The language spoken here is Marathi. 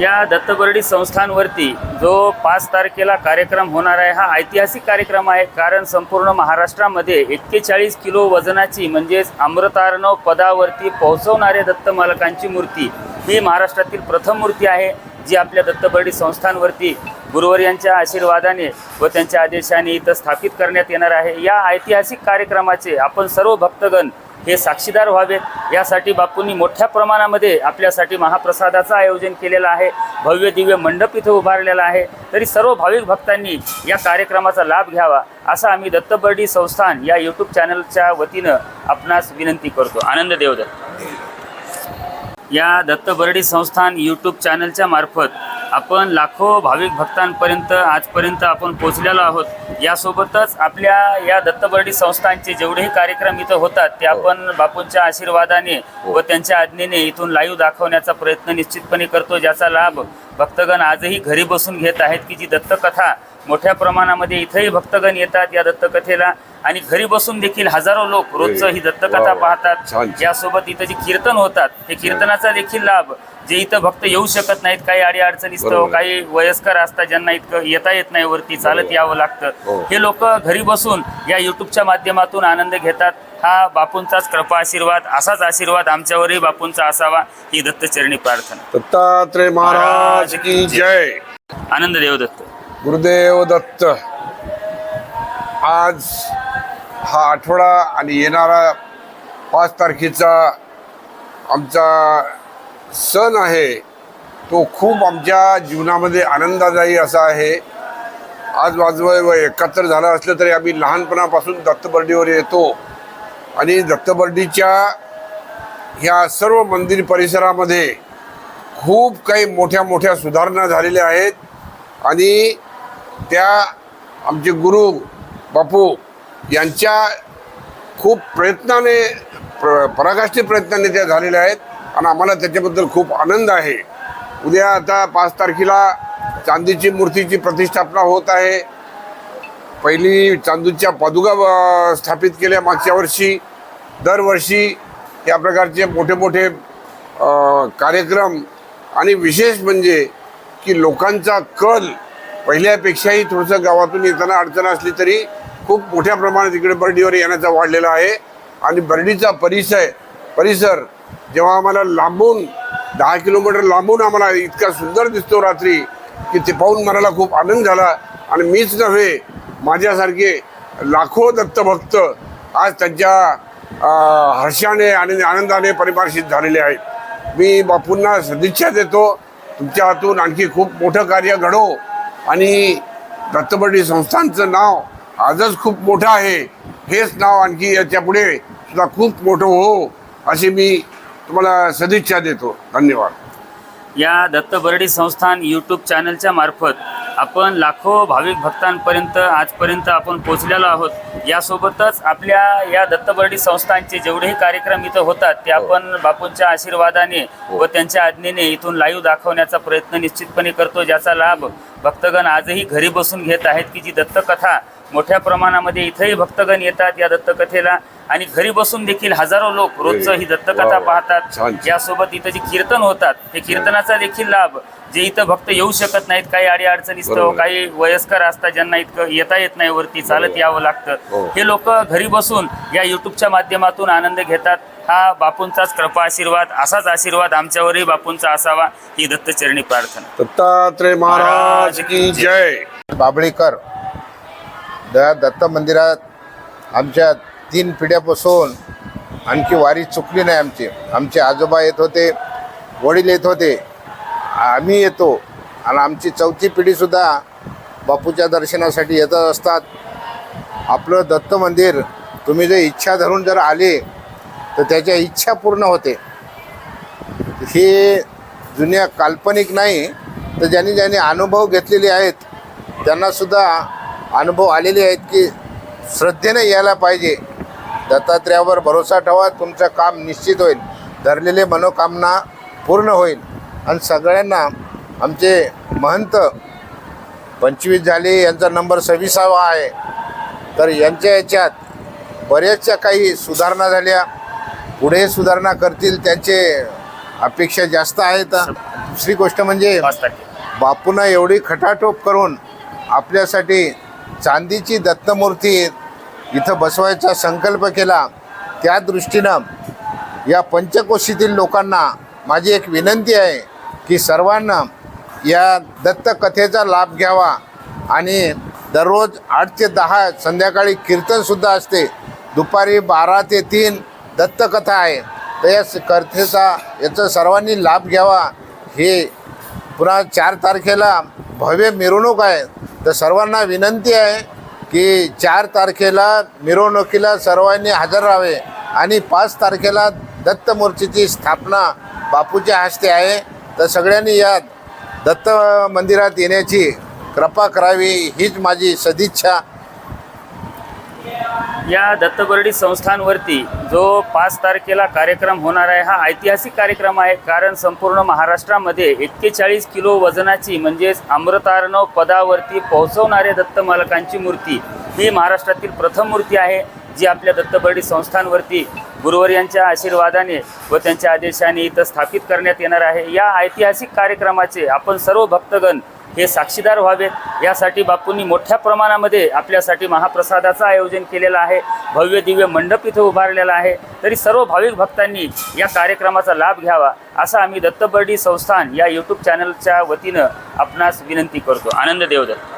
या दत्तबर्डी संस्थांवरती जो पाच तारखेला कार्यक्रम होणार आहे हा ऐतिहासिक कार्यक्रम आहे. कारण संपूर्ण महाराष्ट्रामध्ये एक्केचाळीस किलो वजनाची म्हणजेच अमृतार्णव पदावरती पोहोचवणाऱ्या दत्त मालकांची मूर्ती ही महाराष्ट्रातील प्रथम मूर्ती आहे जी आपल्या दत्तबर्डी संस्थांवरती गुरुवर यांच्या आशीर्वादाने व त्यांच्या आदेशाने इथं स्थापित करण्यात येणार आहे. या ऐतिहासिक कार्यक्रमाचे आपण सर्व भक्तगण हे साक्षीदार व्हावेत. यासाठी बापूंनी मोठ्या प्रमाणामध्ये आपल्यासाठी महाप्रसादाचं आयोजन केलेलं आहे. भव्य दिव्य मंडप इथं उभारलेला आहे. तरी सर्व भाविक भक्तांनी या कार्यक्रमाचा लाभ घ्यावा असं आम्ही दत्तबर्डी संस्थान या यूट्यूब चॅनलच्या वतीनं आपणास विनंती करतो. आनंद देवदत्त. या दत्तबर्डी संस्थान यूट्यूब चॅनलच्या मार्फत आपण लाखो भाविक भक्तांपर्यंत आजपर्यंत आपण पोचलेलो आहोत. यासोबतच आपल्या या दत्तबर्डी संस्थांचे जेवढेही कार्यक्रम इथं होतात ते आपण बापूंच्या आशीर्वादाने व त्यांच्या आज्ञेने इथून लाईव्ह दाखवण्याचा प्रयत्न निश्चितपणे करतो ज्याचा लाभ भक्तगण आजही घरी बसून घेत आहेत की जी दत्तकथा मोठ्या प्रमाणामध्ये इथंही भक्तगण येतात या दत्तकथेला आणि घरी बसून देखील हजारो लोक रोजचं ही दत्तकथा. पाहतात छान. यासोबत इथं जे कीर्तन होतात हे कीर्तनाचा देखील लाभ जे इथं भक्त येऊ शकत नाहीत काही अडी अडचणीस्तव. काही वयस्कर असतात ज्यांना इतकं येता येत नाही वरती चालत. यावं लागतं हो. हे लोक घरी बसून या युट्यूबच्या माध्यमातून आनंद घेतात हा बापूंचाच कृपा आशीर्वाद असाच आशीर्वाद आमच्यावरही बापूंचा असावा ही दत्तचरणी प्रार्थना दत्तात्रय महाराज की जय. आनंद देवदत्त गुरुदेव दत्त. आज हा आठवडा आणि येणारा पाच तारखेचा आमचा सण आहे. तो खूप आमच्या जीवनामध्ये आनंददायी असा आहे. आज वाजवय एकत्र झालं असलं तरी आम्ही लहानपणापासून दत्तबर्डीवर येतो. आणि दत्तबर्डीच्या ह्या सर्व मंदिर परिसरामध्ये खूप काही मोठ्या मोठ्या सुधारणा झालेल्या आहेत. आणि त्या आमचे गुरु बापू यांच्या खूप प्रयत्नाने प्र पराकाष्ठी प्रयत्नाने त्या झालेल्या आहेत. आणि आम्हाला त्याच्याबद्दल खूप आनंद आहे. उद्या आता पाच तारखेला चांदीची मूर्तीची प्रतिष्ठापना होत आहे. पहिली चांदूच्या पादुका स्थापित केल्या मागच्या वर्षी. दरवर्षी या प्रकारचे मोठे मोठे कार्यक्रम आणि विशेष म्हणजे की लोकांचा कल पहिल्यापेक्षाही थोडंसं गावातून येताना अडचण असली तरी खूप मोठ्या प्रमाणात इकडे बर्डीवर येण्याचा वाढलेला आहे. आणि बर्डीचा परिसर परिसर जेव्हा आम्हाला लांबून दहा किलोमीटर लांबून आम्हाला इतका सुंदर दिसतो रात्री की ते पाहून मनाला खूप आनंद झाला. आणि मीच नव्हे माझ्यासारखे लाखो दत्तभक्त आज त्यांच्या हर्षाने आणि आनंदाने परिभाषित झालेले आहेत. मी बापूंना सदिच्छा देतो तुमच्या हातून आणखी खूप मोठं कार्य घडो. आणि दत्तबर्डी संस्थांचं नाव आजच खूप मोठं आहे. हेच नाव आणखी याच्यापुढे सुद्धा खूप मोठं हो अशी मी तुम्हाला सदिच्छा देतो. धन्यवाद. या दत्तबर्डी संस्थान यूट्यूब चॅनलच्या मार्फत आपण लाखो भाविक भक्तांपर्यंत आजपर्यंत आपण पोचलेलो आहोत. यासोबतच आपल्या या दत्तबर्डी संस्थांचे जेवढेही कार्यक्रम इथं होतात ते आपण बापूंच्या आशीर्वादाने व त्यांच्या आज्ञेने इथून लाईव्ह दाखवण्याचा प्रयत्न निश्चितपणे करतो ज्याचा लाभ भक्तगण आजही घरी बसून घेत आहेत की जी दत्तकथा मोठ्या प्रमाणामध्ये इथंही भक्तगण येतात या दत्तकथेला. आणि घरी बसून देखील हजारो लोक रोजचं ही दत्तकथा. पाहतात. यासोबत इथं जे कीर्तन होतात हे कीर्तनाचा देखील लाभ जे इथं भक्त येऊ शकत नाहीत काही अडी अडचणीस्तव बरोबर. काही वयस्कर असतात ज्यांना इतकं येता येत नाही वरती चालत. यावं लागतं हो. हे लोक घरी बसून या युट्यूबच्या माध्यमातून आनंद घेतात हा बापूंचाच कृपा आशीर्वाद असाच आशीर्वाद आमच्यावरही बापूंचा असावा ही दत्तचरणी प्रार्थना दत्तात्रय महाराज की जय बाबळीकर द दत्त मंदिरात आमच्या तीन पिढ्यापासून आणखी वारी चुकली नाही आमची. आमचे आजोबा येत होते वडील येत होते. आम्ही येतो आणि आमची चौथी पिढीसुद्धा बापूच्या दर्शनासाठी येत असतात. आपलं दत्त मंदिर तुम्ही जर इच्छा धरून जर आले तर त्याच्या इच्छा पूर्ण होते. हे जुन्या काल्पनिक नाही तर ज्यांनी ज्यांनी अनुभव घेतलेले आहेत त्यांनासुद्धा अनुभव आलेले आहेत की श्रद्धेने यायला पाहिजे. दत्तात्रयावर भरोसा ठेवा तुमचं काम निश्चित होईल. धरलेले मनोकामना पूर्ण होईल. आणि सगळ्यांना आमचे महंत पंचवीस झाले यांचा नंबर सव्वीसावा आहे. तर यांच्या याच्यात बऱ्याचशा काही सुधारणा झाल्या. पुढे सुधारणा करतील त्यांचे अपेक्षा जास्त आहेत. दुसरी गोष्ट म्हणजे बापूंना एवढी खटाटोप करून आपल्यासाठी चांदीची दत्तमूर्ती इथं बसवायचा संकल्प केला त्या दृष्टीनं या पंचकोशीतील लोकांना माझी एक विनंती आहे की सर्वांना या दत्तकथेचा लाभ घ्यावा आणि दररोज आठ ते दहा संध्याकाळी कीर्तनसुद्धा असते. दुपारी बारा ते तीन दत्तकथा आहे. तर या कथेचा याचा सर्वांनी लाभ घ्यावा. हे पुन्हा चार तारखेला भव्य मिरवणूक आहे. तर सर्वांना विनंती आहे की चार तारखेला मिरवणुकीला सर्वांनी हजर राहावे आणि पाच तारखेला दत्तमूर्तीची स्थापना बापूच्या हस्ते आहे. तर सगळ्यांनी या दत्त मंदिरात येण्याची कृपा करावी हीच माझी सदिच्छा. या दत्तगोरडी संस्थांवरती जो पाच तारखेला कार्यक्रम होणार आहे हा ऐतिहासिक कार्यक्रम आहे. कारण संपूर्ण महाराष्ट्रामध्ये एक्केचाळीस किलो वजनाची म्हणजेच अमृतार्णव पदावरती पोहोचवणारे दत्त मालकांची मूर्ती ही महाराष्ट्रातील प्रथम मूर्ती आहे जी आपल्या दत्तबर्डी संस्थांवरती गुरुवर यांच्या आशीर्वादाने व त्यांच्या आदेशाने इथं स्थापित करण्यात येणार आहे. या ऐतिहासिक कार्यक्रमाचे आपण सर्व भक्तगण हे साक्षीदार व्हावेत. यासाठी बापूंनी मोठ्या प्रमाणामध्ये आपल्यासाठी महाप्रसादाचं आयोजन केलेलं आहे. भव्य दिव्य मंडप इथं उभारलेला आहे. तरी सर्व भाविक भक्तांनी या कार्यक्रमाचा लाभ घ्यावा असं आम्ही दत्तबर्डी संस्थान या यूट्यूब चॅनलच्या वतीनं आपणास विनंती करतो. आनंद देवदत्त.